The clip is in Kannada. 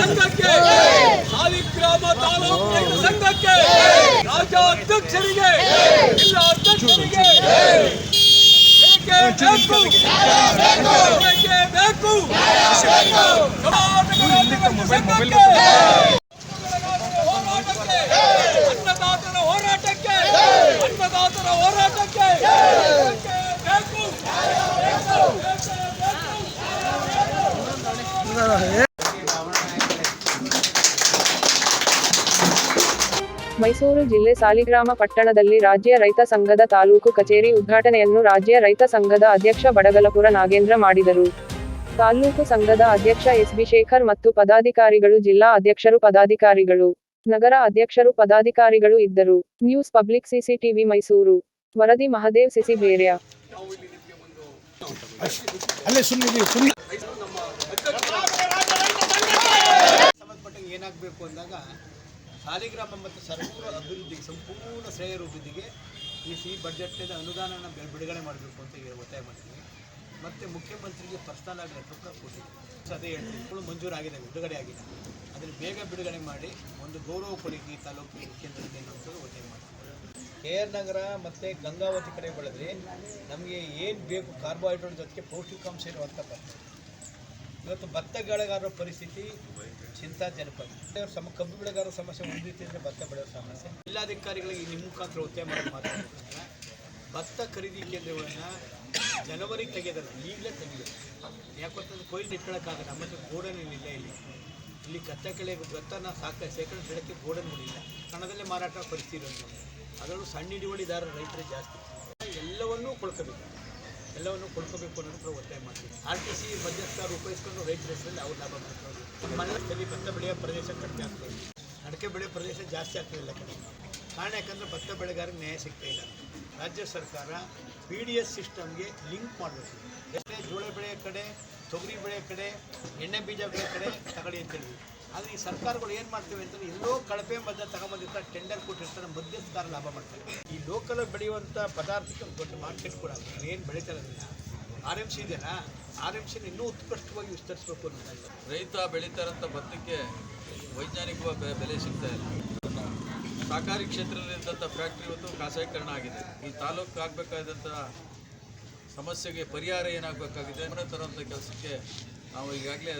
ಸಂಘಕ್ಕೆ ಸಾಲಿಗ್ರಾಮ ತಾಲೂಕು ರೈತ ಸಂಘಕ್ಕೆ ರಾಜ್ಯಾಧ್ಯಕ್ಷರಿಗೆ ಜಿಲ್ಲಾ ಅಧ್ಯಕ್ಷರಿಗೆ ಬೇಕು ಬೇಕು ಬೇಕು ಕರ್ನಾಟಕ ಸಂಘಕ್ಕೆ ಮೈಸೂರು ಜಿಲ್ಲೆ ಸಾಲಿಗ್ರಾಮ ಪಟ್ಟಣದಲ್ಲಿ ರಾಜ್ಯ ರೈತ ಸಂಘದ ತಾಲೂಕು ಕಚೇರಿ ಉದ್ಘಾಟನೆಯನ್ನು ರಾಜ್ಯ ರೈತ ಸಂಘದ ಅಧ್ಯಕ್ಷ ಬಡಗಲಪುರ ನಾಗೇಂದ್ರ ಮಾಡಿದರು. ತಾಲೂಕು ಸಂಘದ ಅಧ್ಯಕ್ಷ ಎಸ್ ಬಿ ಶೇಖರ್ ಮತ್ತು ಪದಾಧಿಕಾರಿಗಳು ಜಿಲ್ಲಾ ಅಧ್ಯಕ್ಷರು ಪದಾಧಿಕಾರಿಗಳು, ನಗರ ಅಧ್ಯಕ್ಷರು ಪದಾಧಿಕಾರಿಗಳು ಇದ್ದರು. ನ್ಯೂಸ್ ಪಬ್ಲಿಕ್ ಸಿಸಿಟಿವಿ ಮೈಸೂರು, ವರದಿ ಮಹದೇವ್ ಸಿಸಿ ಬೇರ್ಯ. ಏನಾಗಬೇಕು ಅಂದಾಗ ಸಾಲಿಗ್ರಾಮ ಮತ್ತು ಸರ್ವೂರ ಅಭಿವೃದ್ಧಿಗೆ ಸಂಪೂರ್ಣ ಶ್ರೇಯ ಅಭಿವೃದ್ಧಿಗೆ ಈ ಸಿ ಬಜೆಟ್ನಿಂದ ಅನುದಾನನ ಬಿಡುಗಡೆ ಮಾಡಬೇಕು ಅಂತ ಈಗ ಒತ್ತಾಯ ಮಾಡ್ತೀವಿ ಮತ್ತು ಮುಖ್ಯಮಂತ್ರಿಗೆ ಪರ್ಸನಲ್ ಆಗಿ ಲೆಟರ್ ಕೂಡ ಕೊಟ್ಟಿದ್ದೀವಿ ಅದೇ ಹೇಳ್ತೀವಿ ಮಂಜೂರಾಗಿದೆ ಬಿಡುಗಡೆ ಆಗಿದೆ ಅದನ್ನು ಬೇಗ ಬಿಡುಗಡೆ ಮಾಡಿ ಒಂದು ಗೌರವ ಕೊಡಿ ಈ ತಾಲೂಕು ಒತ್ತಾಯ ಮಾಡ್ತೀವಿ ಕೆ ಆರ್ ನಗರ ಮತ್ತು ಗಂಗಾವತಿ ಕಡೆ ಬೆಳೆದ್ರೆ ನಮಗೆ ಏನು ಬೇಕು ಕಾರ್ಬೋಹೈಡ್ರೇಟ್ ಜೊತೆಗೆ ಪೌಷ್ಟಿಕಾಂಶ ಇರುವಂಥ ಭತ್ತ ಇವತ್ತು ಭತ್ತ ಬೆಳೆಗಾರರ ಪರಿಸ್ಥಿತಿ ಚಿಂತಾಜನಕ ಸಮ, ಕಬ್ಬು ಬೆಳೆಗಾರರ ಸಮಸ್ಯೆ ಒಂದು ರೀತಿ ಅಂದರೆ ಭತ್ತ ಬೆಳೆಯೋ ಸಮಸ್ಯೆ. ಜಿಲ್ಲಾಧಿಕಾರಿಗಳಿಗೆ ನಿಮ್ಮ ಮುಖಾಂತರ ಒತ್ತಾಯ ಮಾಡಿ ಮಾತಾಡ್ತಾರೆ ಭತ್ತ ಖರೀದಿ ಕೇಂದ್ರಗಳನ್ನು ಜನವರಿ ತೆಗೆದಲ್ಲ, ಈಗಲೇ ತೆಗೆಯೋದು ಯಾಕಂತಂದ್ರೆ ಕೊಯ್ಲು ಇಟ್ಕೊಳ್ಳೋಕ್ಕಾಗಲ್ಲ ಮತ್ತು ಇಲ್ಲ ಇಲ್ಲಿ. ಇಲ್ಲಿ ಕಚ್ಚಾ ಕೆಳೆ ಭತ್ತನ ಸಾಕ, ಶೇಖರಣೆ ಬೆಳಕ್ಕೆ ಗೋಡನ್ಗಳಿಲ್ಲ ಹಣದಲ್ಲೇ ಮಾರಾಟ ಪರಿಸ್ಥಿತಿ ಇರೋದು ಅದರಲ್ಲೂ ಸಣ್ಣ ಹಿಡುವಳಿದಾರ ರೈತರೇ ಜಾಸ್ತಿ. ಎಲ್ಲವನ್ನೂ ಕೊಳ್ಕೋಬೇಕು. ಎಲ್ಲವನ್ನು ಕೊಡ್ಕೋಬೇಕು ಅನ್ನೋದಕ್ಕೆ ಒತ್ತಾಯ ಮಾಡ್ತೀವಿ ಆರ್ ಟಿ ಸಿ ಮಧ್ಯಸ್ಥರು ಉಪಯೋಗಿಸ್ಕೊಂಡು ರೈತರ ಹೆಸರಲ್ಲಿ ಅವ್ರು ಲಾಭ ಮಾಡ್ತಾರೆ ಮನೆಯಲ್ಲಿ ಭತ್ತ ಬೆಳೆಯೋ ಪ್ರದೇಶ ಕಡಿಮೆ ಆಗ್ತದೆ. ಅಡಿಕೆ ಬೆಳೆಯೋ ಪ್ರದೇಶ ಜಾಸ್ತಿ ಆಗ್ತಿಲ್ಲ ಕಡಿಮೆ. ಕಾರಣ ಯಾಕಂದರೆ ಭತ್ತ ಬೆಳೆಗಾರರಿಗೆ ನ್ಯಾಯ ಸಿಗ್ತಾ ಇಲ್ಲ. ರಾಜ್ಯ ಸರ್ಕಾರ ಪಿ ಡಿ ಎಸ್ ಸಿಸ್ಟಮ್ಗೆ ಲಿಂಕ್ ಮಾಡಬೇಕು. ಎಷ್ಟೇ ಜೋಳ ಬೆಳೆಯ ಕಡೆ, ತೊಗರಿ ಬೆಳೆಯ ಕಡೆ, ಎಣ್ಣೆ ಬೀಜ ಬೆಳೆಯ ಕಡೆ ತಗೊಳ್ಳಿ ಅಂತ ಹೇಳಿದ್ವಿ ಆದರೆ ಈ ಸರ್ಕಾರಗಳು ಏನು ಮಾಡ್ತೇವೆ ಅಂತಂದ್ರೆ ಎಲ್ಲೋ ಕಳಪೆ ಮಧ್ಯ ತಗೊಂಬಂದಿರ್ತಾರೆ ಟೆಂಡರ್ ಕೊಟ್ಟಿರ್ತಾರೆ ಮಧ್ಯಸ್ಥಾರ ಲಾಭ ಮಾಡ್ತಾರೆ. ಈ ಲೋಕಲ್ ಬೆಳೆಯುವಂಥ ಪದಾರ್ಥಕ್ಕೆ ದೊಡ್ಡ ಮಾರ್ಕೆಟ್ ಕೂಡ ಏನು ಬೆಳೀತಾರೆ ಆರ್ ಎಂ ಸಿ ಇದೆಯಲ್ಲ ಆರ್ ಎಂ ಸಿನ ಇನ್ನೂ ಉತ್ಕೃಷ್ಟವಾಗಿ ವಿಸ್ತರಿಸಬೇಕು ಅನ್ನೋದು ರೈತ ಬೆಳೀತಾರಂಥ ಭತ್ತಕ್ಕೆ ವೈಜ್ಞಾನಿಕವಾಗಿ ಬೆಲೆ ಸಿಗ್ತಾ ಇಲ್ಲ. ಸಹಕಾರಿ ಕ್ಷೇತ್ರದಲ್ಲಿದ್ದಂಥ ಫ್ಯಾಕ್ಟ್ರಿ ಇವತ್ತು ಖಾಸಗೀಕರಣ ಆಗಿದೆ. ಈ ತಾಲೂಕು ಆಗಬೇಕಾದಂಥ ಸಮಸ್ಯೆಗೆ ಪರಿಹಾರ ಏನಾಗಬೇಕಾಗಿದೆ ಮನೆ ತರುವಂಥ ಕೆಲಸಕ್ಕೆ ನಾವು ಈಗಾಗಲೇ